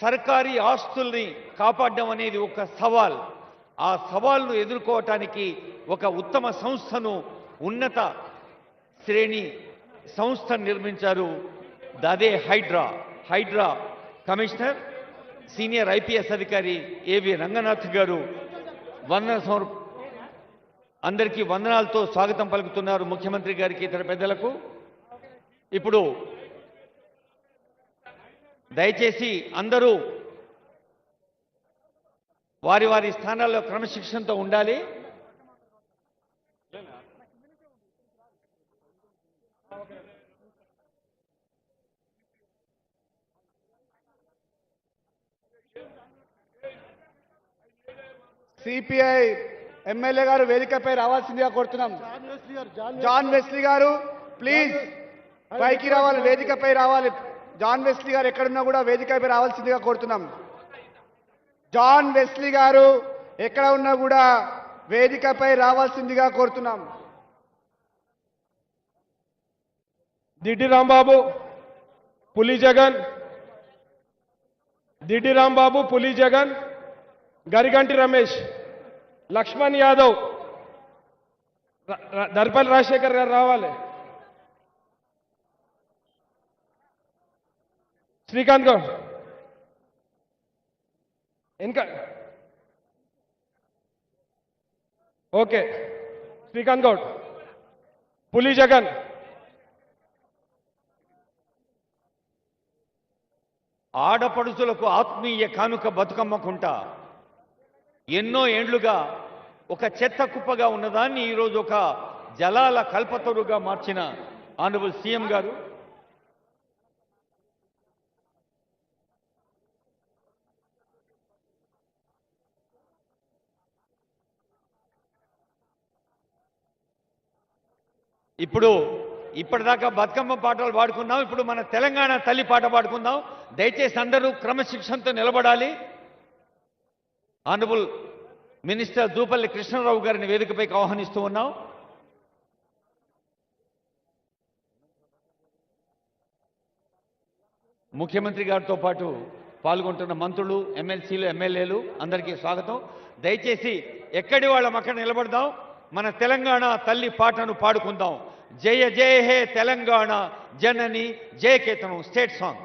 సర్కారీ ఆస్తుల్ని కాపాడడం అనేది ఒక సవాల్. ఆ సవాల్ను ఎదుర్కోవటానికి ఒక ఉత్తమ సంస్థను ఉన్నత శ్రేణి సంస్థను నిర్మించారు అదే Hydraa. Hydraa commissioner senior IPS అధికారి ఏవి రంగనాథ్ గారు. వందన అందరికీ వందనాలతో స్వాగతం పలుకుతున్నారు ముఖ్యమంత్రి గారికి ఇతర పెద్దలకు. ఇప్పుడు దయచేసి అందరూ వారి వారి స్థానాల్లో క్రమశిక్షణతో ఉండాలి. సిపిఐ ఎమ్మెల్యే గారు వేదికపై రావాల్సిందిగా కోరుతున్నాం. జాన్ వెస్లీ గారు ప్లీజ్ పైకి రావాలి వేదికపై రావాలి. జాన్ వెస్లీ గారు ఎక్కడున్నా కూడా వేదికపై రావాల్సిందిగా కోరుతున్నాం. జాన్ వెస్లీ గారు ఎక్కడ ఉన్నా కూడా వేదికపై రావాల్సిందిగా కోరుతున్నాం. దిడ్డి రాంబాబు పులి జగన్. దిడ్డి రాంబాబు పులి జగన్. గరిగంటి రమేష్ లక్ష్మణ్ యాదవ్. దర్పల్ దర్పల్లి రాజశేఖర్ గారు రావాలి. శ్రీకాంత్ గౌడ్ ఇంకా ఓకే శ్రీకాంత్ గౌడ్ పులి జగన్ ఆడపడుచులకు ఆత్మీయ కానుక బతుకమ్మకుంటా ఎన్నో ఏండ్లుగా ఒక చెత్త కుప్పగా ఉన్నదాన్ని ఈరోజు ఒక జలాల కల్పతరుగా మార్చిన ఆనరబుల్ సీఎం గారు. ఇప్పుడు ఇప్పటిదాకా బతుకమ్మ పాటలు పాడుకున్నాం. ఇప్పుడు మన తెలంగాణ తల్లి పాట పాడుకుందాం. దయచేసి అందరూ క్రమశిక్షణతో నిలబడాలి. ఆనరబుల్ మినిస్టర్ దూపల్లి కృష్ణారావు గారిని వేదికపైకి ఆహ్వానిస్తూ ఉన్నాం. ముఖ్యమంత్రి గారితో పాటు పాల్గొంటున్న మంత్రులు ఎమ్మెల్సీలు ఎమ్మెల్యేలు అందరికీ స్వాగతం. దయచేసి ఎక్కడి వాళ్ళం అక్కడ నిలబడదాం. మన తెలంగాణ తల్లి పాటను పాడుకుందాం. జయ జయ హే తెలంగాణ జనని జయకేతనం స్టేట్ సాంగ్.